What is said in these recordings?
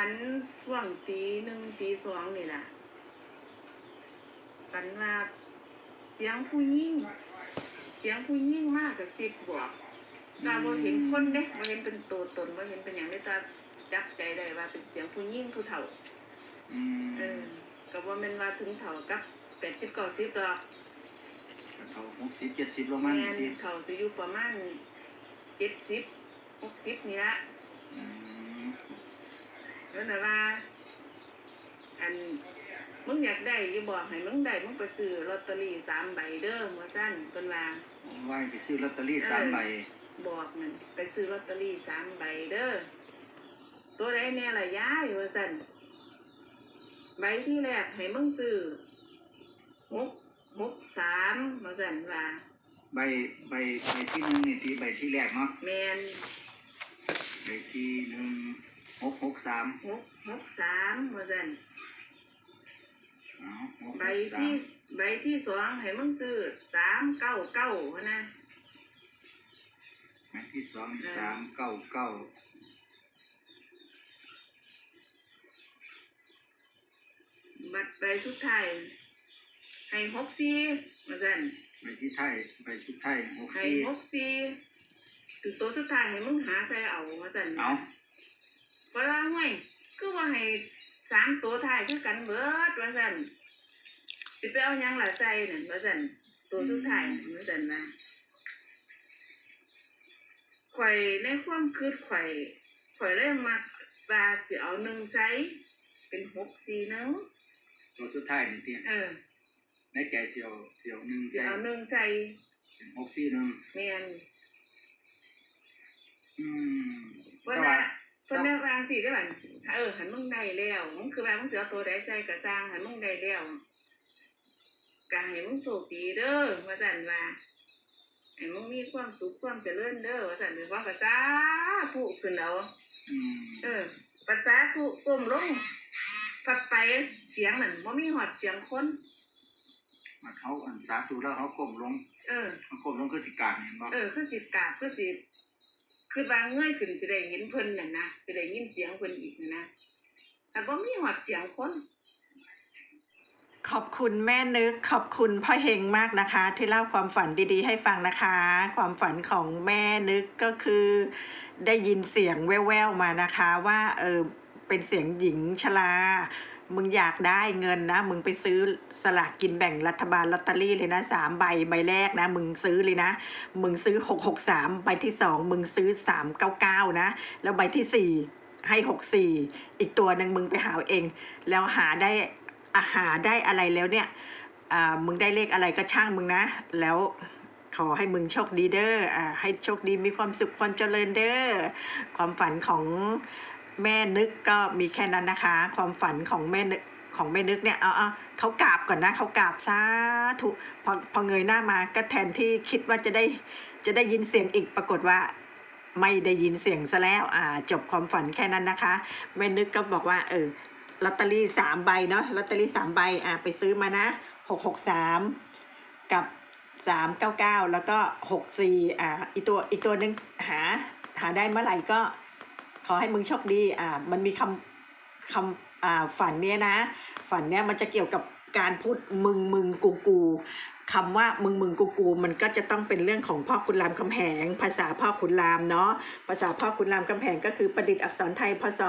ฝันช่วงตีหนึ่งตีสองนี่ล่ะฝันว่าเสียงผู้หญิงเสียงผู้หญิงมากกับสิบบอกตาบ่เห็นคนเด้บ่เห็นเป็นตัวตนบ่เห็นเป็นอย่างนี้ตาจับใจได้ว่าเป็นเสียงผู้หญิงผู้เฒ่าอืมเออก็บ่แม่นว่าถึงเฒ่ากับแปดสิบเก้าสิบดอกเขาหกสิบเจ็ดสิบลงมาแม่นสิเฒ่าจะอยู่ประมาณเจ็ดสิบหกสิบนี่ละอืม แล้วนะว่า อันมึงอยากได้อย่าบอกให้มึงได้มึงไปซื้อลอตเตอรี่สามใบเด้อว่าซั่นเพิ่นว่าว่าไปซื้อลอตเตอรี่สามใบบอกมันไปซื้อลอตเตอรี่สามใบเด้อตัวใดแน่ล่ะยายว่าซั่นใบที่แรกให้มึงซื้อหกหกสามว่าซั่นว่าใบใบใบที่หนึ่งนี่ที่ใบที่แรกเนาะแมนใบที่หนึ่ง หกหกสามหกหกสามว่าซั่นอ๋อหกใบหกสาที่มใบที่สองให้มึงซื้อสามเก้าเก้าว่านะใบที่สองสามเก้าเก้าบัตรใบสุดท้ายให้หกสี่ว่าซั่นใบที่ไทยใบที่ไทยหกให้สี่หกสี่ถึงตัวสุดท้ายให้มึงหาใส่เอาว่าซั่นเอา เพราะว่าห่ว ยคือว่าให้สามตัวท้ายคือกันเบิดว่าซั่นสิไปเอาหยังล่ะใส่นั่นว่าซั่นตัวสุดท้ายนั่นว่าซั่นนะข่อยในความคิดข่อยข่อยเลยมักว่าสิเอาหนึ่งใส่เป็นหกสี่หนึ่งตัวสุดท้ายนี่เตี้ยเออในใจเสียวเสียวหนึ่งสิใจเอาหนึ่งใส่เป็นหกสี่หนึ่งแม่นอืมเพิ่นแต่ว่าว่า เพิ่นได้วางสิได้บัดเออหันมึงได้แล้วมึงคือว่ามึงสิเอาตัวใดใส่ก็สร้างหันมึงได้แล้วก็ให้มึงโชคดีเด้อว่าซั่นว่าให้มึงมีความสุขความเจริญเด้อว่าซั่นว่าก็สาธุขึ้นเอาอืมเออปัสสาธุก้มลงพัดไปเสียงนั่นบ่มีฮอดเสียงคนมาเขาอันสาธุแล้วเขาก้มลง เออเขาก้มลงคือติการเห็นบ่เออคือสิกราบคือสิ คือวางเงยขึ้นสิได้เห็นเพิ่นน่ะนะสิได้ยินเสียงเพิ่นอีกน่ะนะแต่บ่มีฮอดเสียงคนขอบคุณแม่นึกขอบคุณพ่อเฮงมากนะคะ ที่เล่าความฝันดีๆ ให้ฟังนะคะ ความฝันของแม่นึกก็คือ ได้ยินเสียงแว่วๆมานะคะ ว่าเออเป็นเสียงหญิงชรา มึงอยากได้เงินนะ มึงไปซื้อสลากกินแบ่งรัฐบาลลอตเตอรี่เลยนะสามใบใบแรกนะ มึงซื้อเลยนะ มึงซื้อหกหกสามใบที่สองมึงซื้อสามเก้าเก้านะ แล้วใบที่สี่ให้หกสี่อีกตัวหนึ่งมึงไปหาเอง แล้วหาได้อาหาได้อะไรแล้วเนี่ยอ่ามึงได้เลขอะไรก็ช่างมึงนะ แล้วขอให้มึงโชคดีเด้ออให้โชคดีมีความสุขความเจริญเด้อความฝันของ แม่นึกก็มีแค่นั้นนะคะ ความฝันของแม่นึกของแม่นึกเนี่ยเอาเอาเขากราบก่อนนะเขากราบสาธุพอพอเงยหน้ามาก็แทนที่คิดว่าจะได้จะได้ยินเสียงอีกปรากฏว่าไม่ได้ยินเสียงซะแล้วอ่าจบความฝันแค่นั้นนะคะ แม่นึกก็บอกว่าเออลอตเตอรี่สามใบเนาะลอตเตอรี่สามใบอ่าไปซื้อมานะหกหกสามกับสามเก้าเก้าแล้วก็หกสี่อ่าอีกตัวอีกตัวหนึ่งหาหาได้เมื่อไหร่ก็ ขอให้มึงโชคดีอ่ามันมีคำคำอ่าฝันเนี้ยนะ ฝันเนี้ยมันจะเกี่ยวกับการพูดมึงมึงกูกูคำว่ามึงมึงกูกูมันก็จะต้องเป็นเรื่องของพ่อขุนรามคำแหง ภาษาพ่อขุนรามเนาะภาษาพ่อขุนรามคำแหงก็คือประดิษฐ์อักษรไทยพศ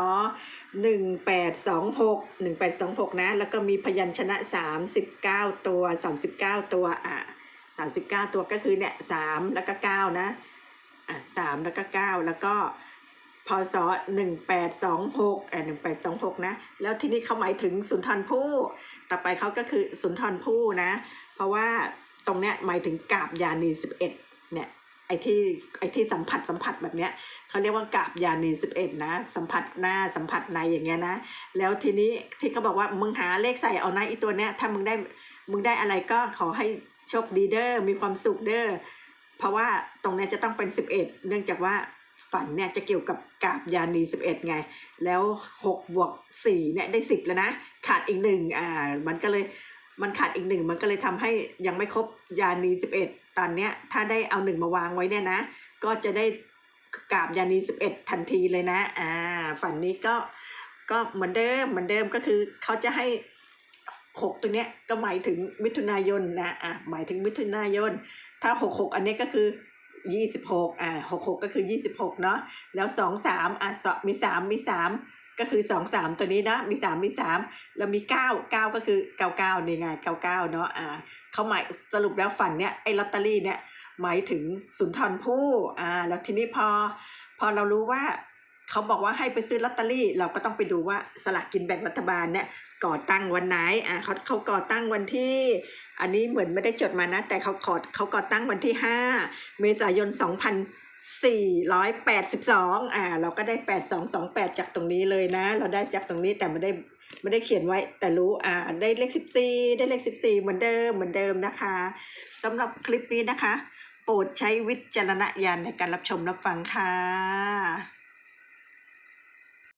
หนึ่งแปดสองหกหนึ่งแปดสองหกนะ แล้วก็มีพยัญชนะสามสิบเก้าตัวสามสิบเก้าตัวอะสามสิบเก้าตัวก็คือเนี่ยสามแล้วก็เก้านะอะสามแล้วก็เก้าแล้วก็ พศหนึ่งแปดสองหกอะหนึ่งแปดสองหกนะ แล้วทีนี้เขาหมายถึงสุนทรภู่ ต่อไปเขาก็คือสุนทรภู่นะ เพราะว่าตรงเนี้ยหมายถึงกาบยานีสิบเอ็ดเนี่ยไอ้ที่ไอ้ที่สัมผัสสัมผัสแบบเนี้ยเขาเรียกว่ากาบยานีสิบเอ็ดนะ สัมผัสหน้าสัมผัสในอย่างเงี้ยนะ แล้วทีนี้ที่เขาบอกว่ามึงหาเลขใส่เอานะไอีตัวเนี้ยถ้ามึงได้มึงได้อะไรก็ขอให้โชคดีเด้อมีความสุขเด้อเพราะว่าตรงเนี้ยจะต้องเป็นสิบเอ็ดเนื่องจากว่า ฝันเนี่ยจะเกี่ยวกับกาบยานีสิบเอ็ดไง แล้วหกบวกสี่เนี่ยได้สิบแล้วนะ ขาดอีกหนึ่งอ่ามันก็เลยมันขาดอีกหนึ่งมันก็เลยทำให้ยังไม่ครบยานีสิบเอ็ดตอนเนี้ยถ้าได้เอาหนึ่งมาวางไว้เนี่ยนะ ก็จะได้กาบยานีสิบเอ็ดทันทีเลยนะอ่าฝันนี้ก็ก็เหมือนเดิมเหมือนเดิมก็คือเขาจะให้หกตัวเนี้ยก็หมายถึงมิถุนายนนะอะหมายถึงมิถุนายน ถ้าหกหกอันนี้ก็คือ ยี่สิบหกอ่าหกหกก็คือยี่สิบหกเนาะแล้วสองสามอะสมีสามมีสามก็คือสองสามตัวนี้นะมีสามมีสามแล้วมีเก้าเก้าก็คือเก้าเก้านี่ไงเก้าเก้าเนาะอ่าเขาหมายสรุปแล้วฝันเนี่ยไอ้ลอตเตอรี่เนี่ยหมายถึงสุนทรภู่อ่าแล้วทีนี้พอพอเรารู้ว่า เขาบอกว่าให้ไปซื้อลอตเตอรี่ เราก็ต้องไปดูว่าสลากกินแบ่งรัฐบาลเนี่ยก่อตั้งวันไหนอ่าเขาเขาก่อตั้งวันที่ อันนี้เหมือนไม่ได้จดมานะ แต่เขาขอเขาก่อตั้งวันที่ 5 เมษายน 2482อ่าเราก็ได้ 8228 จากตรงนี้เลยนะ เราได้จากตรงนี้แต่ไม่ได้ไม่ได้เขียนไว้แต่รู้อ่าได้เลข 14 ได้เลข 14 เหมือนเดิมเหมือนเดิมนะคะสำหรับคลิปนี้นะคะ โปรดใช้วิจารณญาณในการรับชมรับฟังค่ะ